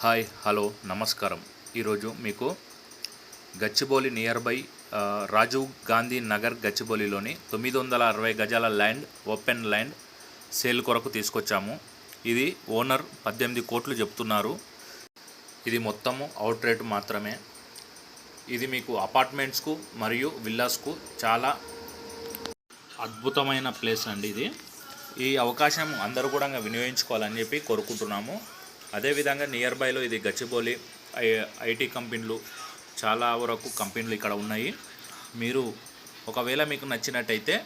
Hi hello నమస్కారం. ఈరోజు మీకు గచ్చిబౌలి నియర్ బై రాజీవ్ గాంధీ నగర్ గచ్చిబౌలిలోని తొమ్మిది వందల అరవై గజాల ల్యాండ్ ఓపెన్ ల్యాండ్ సేల్ కొరకు తీసుకొచ్చాము. ఇది ఓనర్ పద్దెనిమిది కోట్లు చెప్తున్నారు. ఇది మొత్తము అవుట్ రేట్ మాత్రమే. ఇది మీకు అపార్ట్మెంట్స్కు మరియు విల్లాస్కు చాలా అద్భుతమైన ప్లేస్ అండి ఇది. ఈ అవకాశం అందరూ కూడా వినియోగించుకోవాలని చెప్పి కోరుకుంటున్నాము. అదేవిధంగా నియర్ బైలో ఇది గచ్చిబౌలి ఐ ఐటీ కంపెనీలు చాలా వరకు కంపెనీలు ఇక్కడ ఉన్నాయి. మీరు ఒకవేళ మీకు నచ్చినట్టయితే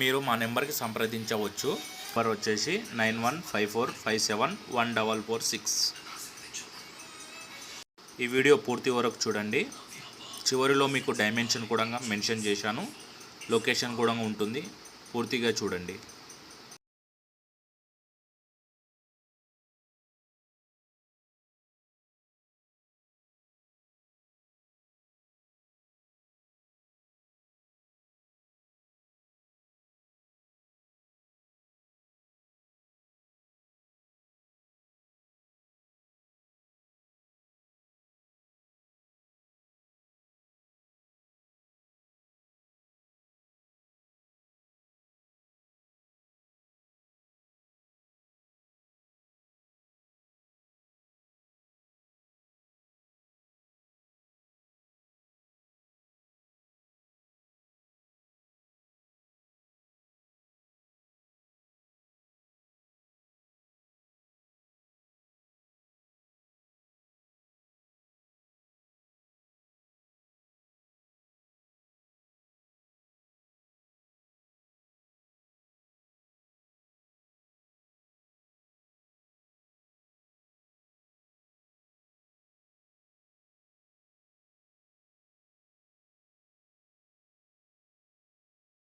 మీరు మా నెంబర్కి సంప్రదించవచ్చు. నెంబర్ వచ్చేసి nine one five four five seven one double four six. ఈ వీడియో పూర్తి వరకు చూడండి. చివరిలో మీకు డైమెన్షన్ కూడా మెన్షన్ చేశాను. లొకేషన్ కూడా ఉంటుంది. పూర్తిగా చూడండి.